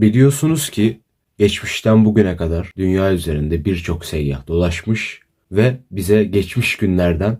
Biliyorsunuz ki geçmişten bugüne kadar dünya üzerinde birçok seyyah dolaşmış ve bize geçmiş günlerden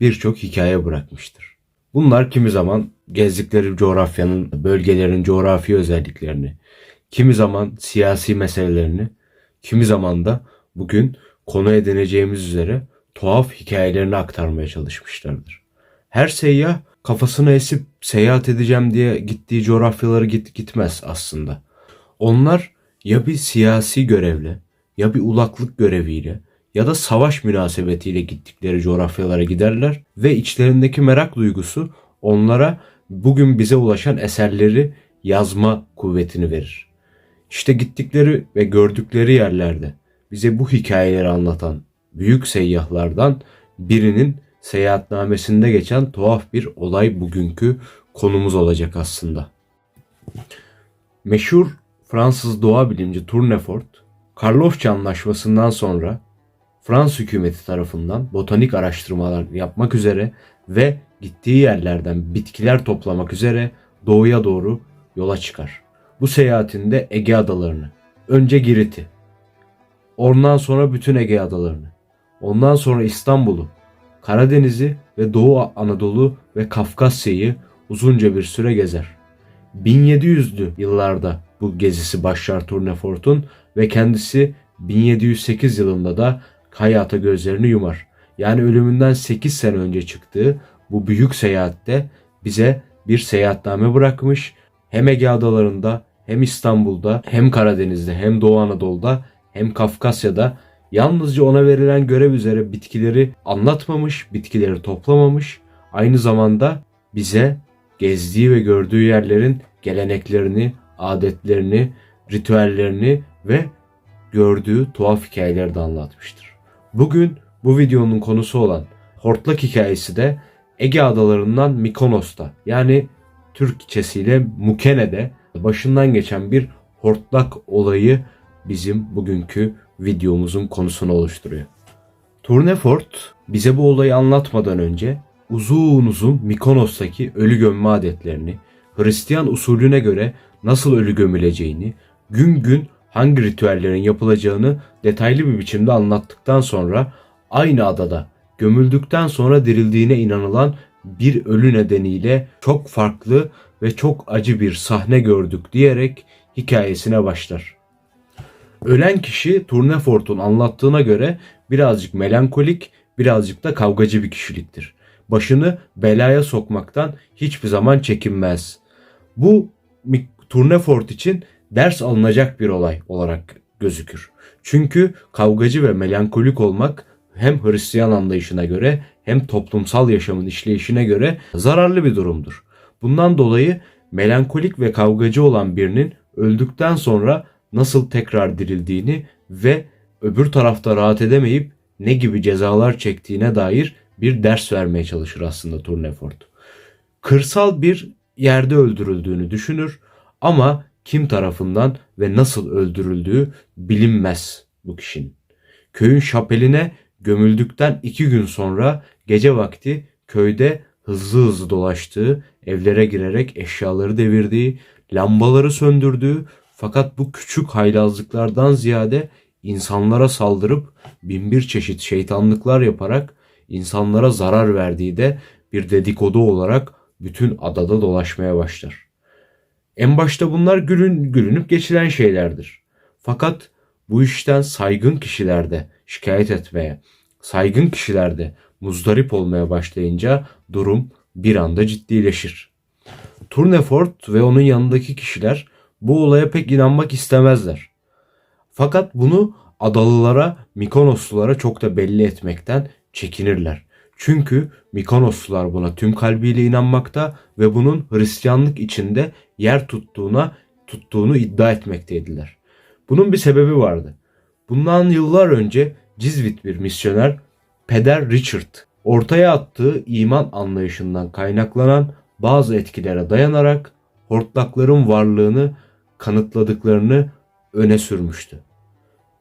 birçok hikaye bırakmıştır. Bunlar kimi zaman gezdikleri coğrafyanın, bölgelerin coğrafi özelliklerini, kimi zaman siyasi meselelerini, kimi zaman da bugün konu edineceğimiz üzere tuhaf hikayelerini aktarmaya çalışmışlardır. Her seyyah kafasını esip seyahat edeceğim diye gittiği coğrafyaları git gitmez aslında. Onlar ya bir siyasi görevle ya bir ulaklık göreviyle ya da savaş münasebetiyle gittikleri coğrafyalara giderler ve içlerindeki merak duygusu onlara bugün bize ulaşan eserleri yazma kuvvetini verir. İşte gittikleri ve gördükleri yerlerde bize bu hikayeleri anlatan büyük seyyahlardan birinin seyahatnamesinde geçen tuhaf bir olay bugünkü konumuz olacak aslında. Meşhur Fransız doğa bilimci Tournefort, Karlofça Anlaşması'ndan sonra Fransız hükümeti tarafından botanik araştırmalar yapmak üzere ve gittiği yerlerden bitkiler toplamak üzere doğuya doğru yola çıkar. Bu seyahatinde Ege adalarını, önce Girit'i, ondan sonra bütün Ege adalarını, ondan sonra İstanbul'u, Karadeniz'i ve Doğu Anadolu ve Kafkasya'yı uzunca bir süre gezer. 1700'lü yıllarda bu gezisi başlar Tournefort'un ve kendisi 1708 yılında da hayata gözlerini yumar. Yani ölümünden 8 sene önce çıktığı bu büyük seyahatte bize bir seyahatname bırakmış. Hem Ege adalarında hem İstanbul'da hem Karadeniz'de hem Doğu Anadolu'da hem Kafkasya'da yalnızca ona verilen görev üzere bitkileri anlatmamış, bitkileri toplamamış. Aynı zamanda bize gezdiği ve gördüğü yerlerin geleneklerini, adetlerini, ritüellerini ve gördüğü tuhaf hikayeleri de anlatmıştır. Bugün bu videonun konusu olan hortlak hikayesi de Ege adalarından Mikonos'ta yani Türkçesiyle Mukene'de başından geçen bir hortlak olayı bizim bugünkü videomuzun konusunu oluşturuyor. Tournefort bize bu olayı anlatmadan önce uzun uzun Mikonos'taki ölü gömme adetlerini, Hristiyan usulüne göre nasıl ölü gömüleceğini, gün gün hangi ritüellerin yapılacağını detaylı bir biçimde anlattıktan sonra aynı adada gömüldükten sonra dirildiğine inanılan bir ölü nedeniyle çok farklı ve çok acı bir sahne gördük diyerek hikayesine başlar. Ölen kişi Tournefort'un anlattığına göre birazcık melankolik, birazcık da kavgacı bir kişiliktir. Başını belaya sokmaktan hiçbir zaman çekinmez. Bu Tournefort için ders alınacak bir olay olarak gözükür. Çünkü kavgacı ve melankolik olmak hem Hristiyan anlayışına göre hem toplumsal yaşamın işleyişine göre zararlı bir durumdur. Bundan dolayı melankolik ve kavgacı olan birinin öldükten sonra nasıl tekrar dirildiğini ve öbür tarafta rahat edemeyip ne gibi cezalar çektiğine dair bir ders vermeye çalışır aslında Tournefort. Kırsal bir yerde öldürüldüğünü düşünür ama kim tarafından ve nasıl öldürüldüğü bilinmez bu kişinin. Köyün şapeline gömüldükten iki gün sonra gece vakti köyde hızlı hızlı dolaştığı, evlere girerek eşyaları devirdiği, lambaları söndürdüğü fakat bu küçük haylazlıklardan ziyade insanlara saldırıp binbir çeşit şeytanlıklar yaparak insanlara zarar verdiği de bir dedikodu olarak bütün adada dolaşmaya başlar. En başta bunlar gülün, gülünüp geçilen şeylerdir. Fakat bu işten saygın kişilerde şikayet etmeye, saygın kişilerde muzdarip olmaya başlayınca durum bir anda ciddileşir. Tournefort ve onun yanındaki kişiler bu olaya pek inanmak istemezler. Fakat bunu Adalılara, Mikonoslulara çok da belli etmekten çekinirler. Çünkü Mikonoslular buna tüm kalbiyle inanmakta ve bunun Hristiyanlık içinde yer tuttuğuna tuttuğunu iddia etmekteydiler. Bunun bir sebebi vardı. Bundan yıllar önce Cizvit bir misyoner Peder Richard ortaya attığı iman anlayışından kaynaklanan bazı etkilere dayanarak hortlakların varlığını kanıtladıklarını öne sürmüştü.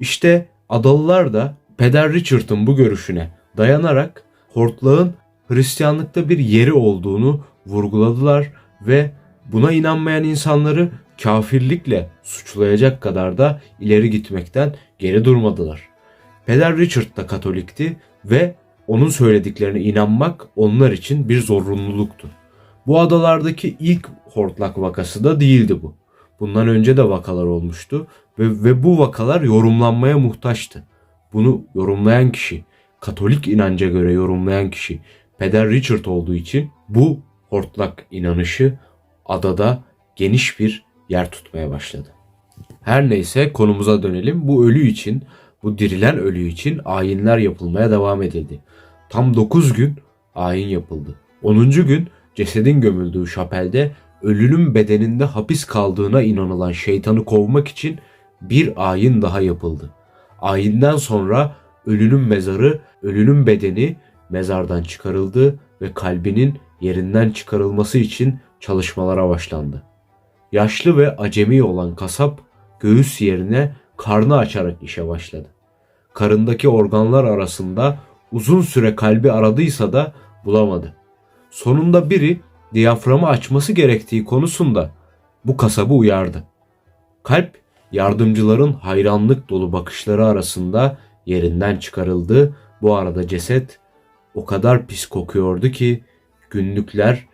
İşte Adalılar da Peder Richard'ın bu görüşüne dayanarak hortlağın Hristiyanlıkta bir yeri olduğunu vurguladılar ve buna inanmayan insanları kafirlikle suçlayacak kadar da ileri gitmekten geri durmadılar. Peder Richard da Katolikti ve onun söylediklerine inanmak onlar için bir zorunluluktu. Bu adalardaki ilk hortlak vakası da değildi bu. Bundan önce de vakalar olmuştu ve, ve bu vakalar yorumlanmaya muhtaçtı. Bunu yorumlayan kişi, Katolik inanca göre yorumlayan kişi Peder Richard olduğu için bu hortlak inanışı adada geniş bir yer tutmaya başladı. Her neyse konumuza dönelim. Bu ölü için, bu dirilen ölü için ayinler yapılmaya devam edildi. Tam 9 gün ayin yapıldı. 10. gün cesedin gömüldüğü şapelde ölünün bedeninde hapis kaldığına inanılan şeytanı kovmak için bir ayin daha yapıldı. Ayinden sonra ölünün mezarı, ölünün bedeni mezardan çıkarıldı ve kalbinin yerinden çıkarılması için çalışmalara başlandı. Yaşlı ve acemi olan kasap göğüs yerine karnı açarak işe başladı. Karındaki organlar arasında uzun süre kalbi aradıysa da bulamadı. Sonunda biri diyaframı açması gerektiği konusunda bu kasabı uyardı. Kalp yardımcıların hayranlık dolu bakışları arasında yerinden çıkarıldı. Bu arada ceset o kadar pis kokuyordu ki günlükler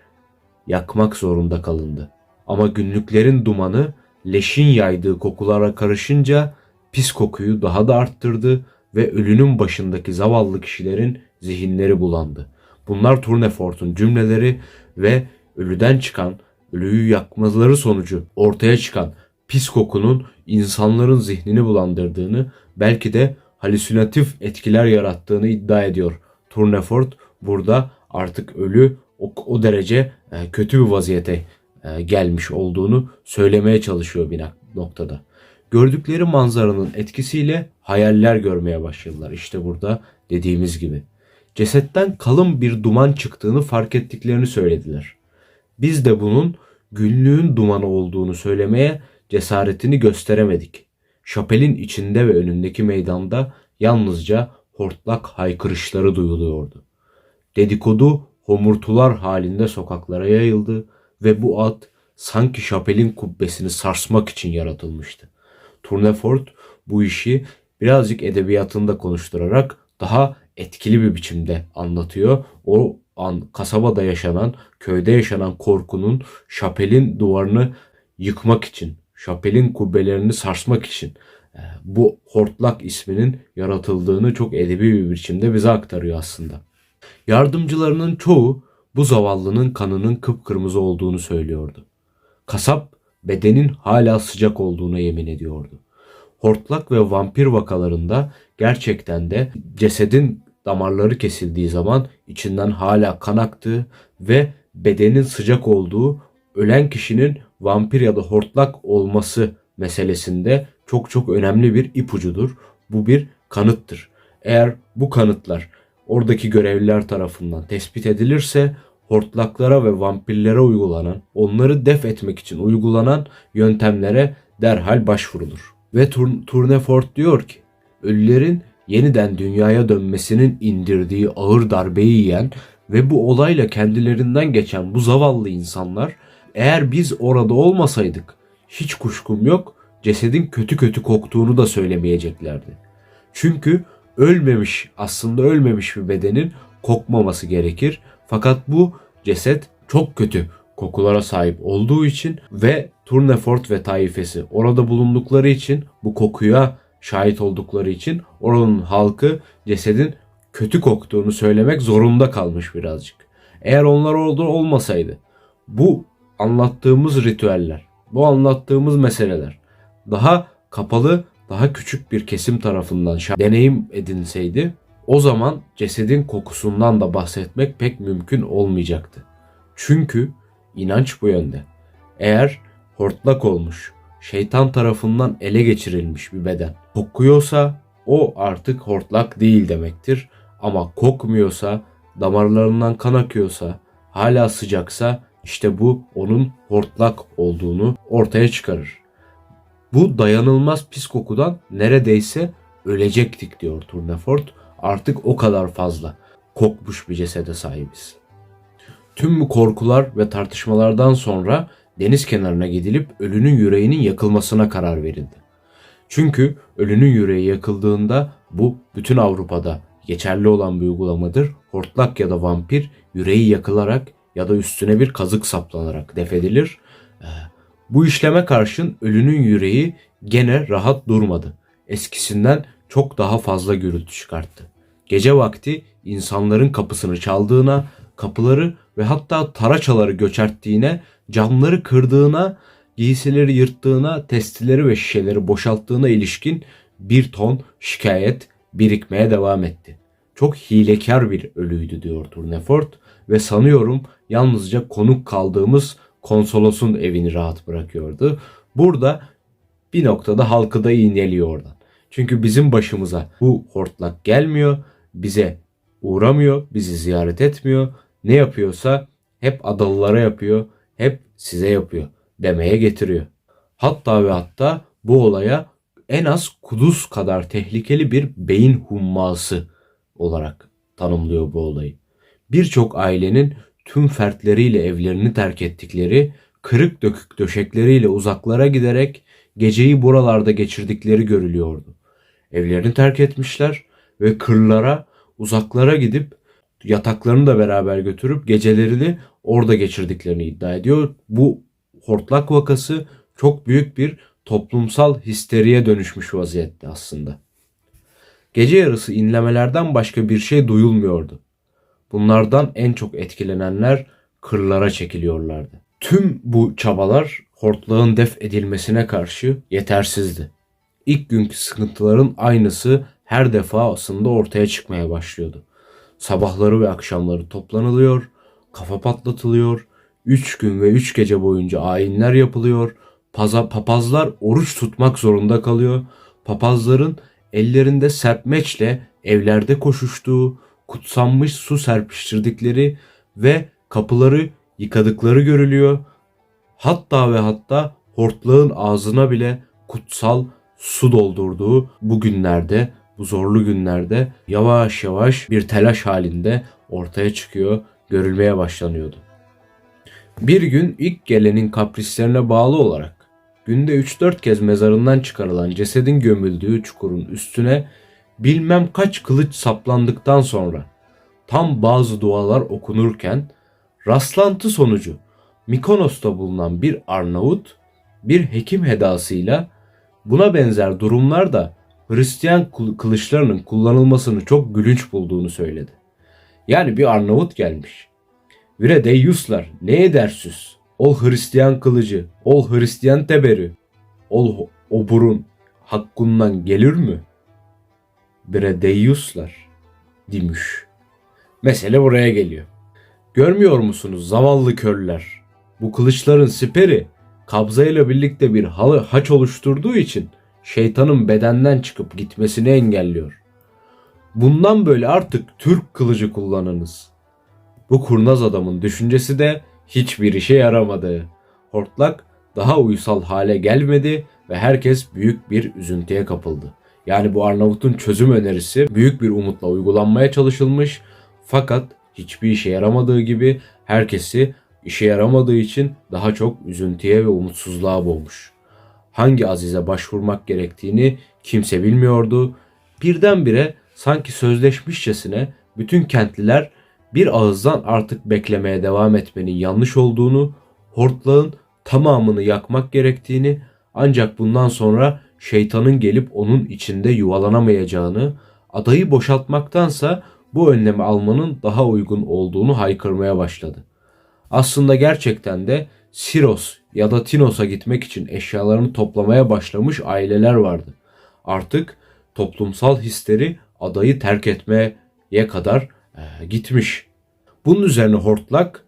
yakmak zorunda kalındı. Ama günlüklerin dumanı leşin yaydığı kokulara karışınca pis kokuyu daha da arttırdı ve ölünün başındaki zavallı kişilerin zihinleri bulandı. Bunlar Tournefort'un cümleleri ve ölüden çıkan, ölüyü yakmaları sonucu ortaya çıkan pis kokunun insanların zihnini bulandırdığını, belki de halüsinatif etkiler yarattığını iddia ediyor. Tournefort burada artık ölü o, o derece e, kötü bir vaziyete e, gelmiş olduğunu söylemeye çalışıyor bir noktada. Gördükleri manzaranın etkisiyle hayaller görmeye başladılar. İşte burada dediğimiz gibi. Cesetten kalın bir duman çıktığını fark ettiklerini söylediler. Biz de bunun günlüğün dumanı olduğunu söylemeye cesaretini gösteremedik. Şapelin içinde ve önündeki meydanda yalnızca hortlak haykırışları duyuluyordu. Dedikodu homurtular halinde sokaklara yayıldı ve bu at sanki şapelin kubbesini sarsmak için yaratılmıştı. Tournefort bu işi birazcık edebiyatında konuşturarak daha etkili bir biçimde anlatıyor. O an kasabada yaşanan, köyde yaşanan korkunun şapelin duvarını yıkmak için, şapelin kubbelerini sarsmak için e, bu hortlak isminin yaratıldığını çok edebi bir biçimde bize aktarıyor aslında. Yardımcılarının çoğu bu zavallının kanının kıpkırmızı olduğunu söylüyordu. Kasap bedenin hala sıcak olduğuna yemin ediyordu. Hortlak ve vampir vakalarında gerçekten de cesedin damarları kesildiği zaman içinden hala kan aktığı ve bedenin sıcak olduğu ölen kişinin vampir ya da hortlak olması meselesinde çok çok önemli bir ipucudur. Bu bir kanıttır. Eğer bu kanıtlar oradaki görevliler tarafından tespit edilirse hortlaklara ve vampirlere uygulanan, onları def etmek için uygulanan yöntemlere derhal başvurulur. Ve Tournefort diyor ki, ölülerin yeniden dünyaya dönmesinin indirdiği ağır darbeyi yiyen ve bu olayla kendilerinden geçen bu zavallı insanlar eğer biz orada olmasaydık hiç kuşkum yok cesedin kötü kötü koktuğunu da söylemeyeceklerdi. Çünkü ölmemiş aslında ölmemiş bir bedenin kokmaması gerekir. Fakat bu ceset çok kötü kokulara sahip olduğu için ve Tournefort ve taifesi orada bulundukları için bu kokuya şahit oldukları için oranın halkı cesedin kötü koktuğunu söylemek zorunda kalmış birazcık. Eğer onlar orada olmasaydı bu anlattığımız ritüeller, bu anlattığımız meseleler daha kapalı, daha küçük bir kesim tarafından deneyim edinseydi o zaman cesedin kokusundan da bahsetmek pek mümkün olmayacaktı. Çünkü inanç bu yönde. Eğer hortlak olmuş, şeytan tarafından ele geçirilmiş bir beden kokuyorsa o artık hortlak değil demektir. Ama kokmuyorsa, damarlarından kan akıyorsa, hala sıcaksa işte bu onun hortlak olduğunu ortaya çıkarır. Bu dayanılmaz pis kokudan neredeyse ölecektik diyor Tournefort. Artık o kadar fazla kokmuş bir cesede sahibiz. Tüm bu korkular ve tartışmalardan sonra deniz kenarına gidilip ölünün yüreğinin yakılmasına karar verildi. Çünkü ölünün yüreği yakıldığında bu bütün Avrupa'da geçerli olan bir uygulamadır. Hortlak ya da vampir yüreği yakılarak ya da üstüne bir kazık saplanarak defedilir. Ee, Bu işleme karşın ölünün yüreği gene rahat durmadı. Eskisinden çok daha fazla gürültü çıkarttı. Gece vakti insanların kapısını çaldığına, kapıları ve hatta taraçaları göçerttiğine, camları kırdığına, giysileri yırttığına, testileri ve şişeleri boşalttığına ilişkin bir ton şikayet birikmeye devam etti. Çok hilekar bir ölüydü diyor Tournefort ve sanıyorum yalnızca konuk kaldığımız konsolosun evini rahat bırakıyordu. Burada bir noktada halkı da iğneliyor oradan. Çünkü bizim başımıza bu hortlak gelmiyor, bize uğramıyor, bizi ziyaret etmiyor. Ne yapıyorsa hep adalılara yapıyor, hep size yapıyor demeye getiriyor. Hatta ve hatta bu olaya en az kuduz kadar tehlikeli bir beyin humması olarak tanımlıyor bu olayı. Birçok ailenin tüm fertleriyle evlerini terk ettikleri, kırık dökük döşekleriyle uzaklara giderek geceyi buralarda geçirdikleri görülüyordu. Evlerini terk etmişler ve kırlara, uzaklara gidip yataklarını da beraber götürüp gecelerini orada geçirdiklerini iddia ediyor. Bu hortlak vakası çok büyük bir toplumsal histeriye dönüşmüş vaziyette aslında. Gece yarısı inlemelerden başka bir şey duyulmuyordu. Bunlardan en çok etkilenenler kırlara çekiliyorlardı. Tüm bu çabalar hortlağın def edilmesine karşı yetersizdi. İlk günkü sıkıntıların aynısı her defasında ortaya çıkmaya başlıyordu. Sabahları ve akşamları toplanılıyor, kafa patlatılıyor, üç gün ve üç gece boyunca ayinler yapılıyor, paza, papazlar oruç tutmak zorunda kalıyor, papazların ellerinde serpmeçle evlerde koşuştuğu, kutsanmış su serpiştirdikleri ve kapıları yıkadıkları görülüyor. Hatta ve hatta hortlağın ağzına bile kutsal su doldurduğu bu günlerde, bu zorlu günlerde yavaş yavaş bir telaş halinde ortaya çıkıyor, görülmeye başlanıyordu. Bir gün ilk gelenin kaprislerine bağlı olarak günde 3-4 kez mezarından çıkarılan cesedin gömüldüğü çukurun üstüne bilmem kaç kılıç saplandıktan sonra tam bazı dualar okunurken rastlantı sonucu Mikonos'ta bulunan bir Arnavut bir hekim hedasıyla buna benzer durumlarda Hristiyan kıl- kılıçlarının kullanılmasını çok gülünç bulduğunu söyledi. Yani bir Arnavut gelmiş. Vire deyyuslar ne edersüz? Ol Hristiyan kılıcı, ol Hristiyan teberi, ol oburun hakkından gelir mi? Bire deyyuslar demiş. Mesele buraya geliyor. Görmüyor musunuz zavallı körler? Bu kılıçların siperi kabzayla birlikte bir halı haç oluşturduğu için şeytanın bedenden çıkıp gitmesini engelliyor. Bundan böyle artık Türk kılıcı kullanınız. Bu kurnaz adamın düşüncesi de hiçbir işe yaramadı. Hortlak daha uysal hale gelmedi ve herkes büyük bir üzüntüye kapıldı. Yani bu Arnavut'un çözüm önerisi büyük bir umutla uygulanmaya çalışılmış fakat hiçbir işe yaramadığı gibi herkesi işe yaramadığı için daha çok üzüntüye ve umutsuzluğa boğmuş. Hangi azize başvurmak gerektiğini kimse bilmiyordu. Birdenbire sanki sözleşmişçesine bütün kentliler bir ağızdan artık beklemeye devam etmenin yanlış olduğunu, hortlağın tamamını yakmak gerektiğini ancak bundan sonra şeytanın gelip onun içinde yuvalanamayacağını, adayı boşaltmaktansa bu önlemi almanın daha uygun olduğunu haykırmaya başladı. Aslında gerçekten de Siros ya da Tinos'a gitmek için eşyalarını toplamaya başlamış aileler vardı. Artık toplumsal histeri adayı terk etmeye kadar e, gitmiş. Bunun üzerine Hortlak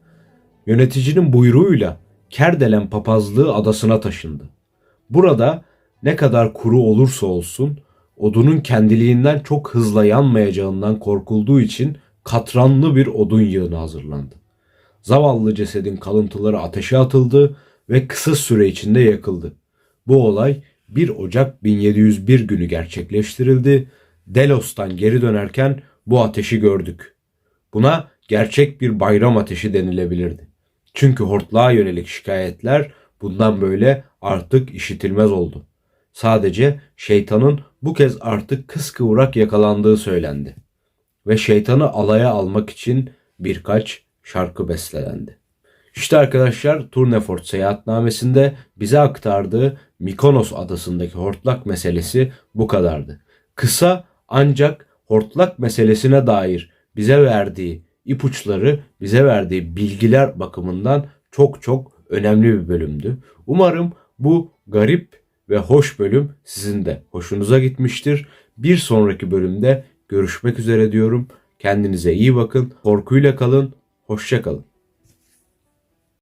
yöneticinin buyruğuyla Kerdelen papazlığı adasına taşındı. Burada ne kadar kuru olursa olsun odunun kendiliğinden çok hızla yanmayacağından korkulduğu için katranlı bir odun yığını hazırlandı. Zavallı cesedin kalıntıları ateşe atıldı ve kısa süre içinde yakıldı. Bu olay 1 Ocak 1701 günü gerçekleştirildi. Delos'tan geri dönerken bu ateşi gördük. Buna gerçek bir bayram ateşi denilebilirdi. Çünkü hortlağa yönelik şikayetler bundan böyle artık işitilmez oldu. Sadece şeytanın bu kez artık kıskıvrak yakalandığı söylendi. Ve şeytanı alaya almak için birkaç şarkı bestelendi. İşte arkadaşlar Tournefort seyahatnamesinde bize aktardığı Mikonos adasındaki hortlak meselesi bu kadardı. Kısa ancak hortlak meselesine dair bize verdiği ipuçları, bize verdiği bilgiler bakımından çok çok önemli bir bölümdü. Umarım bu garip ve hoş bölüm sizin de hoşunuza gitmiştir. Bir sonraki bölümde görüşmek üzere diyorum. Kendinize iyi bakın. Korkuyla kalın. Hoşça kalın.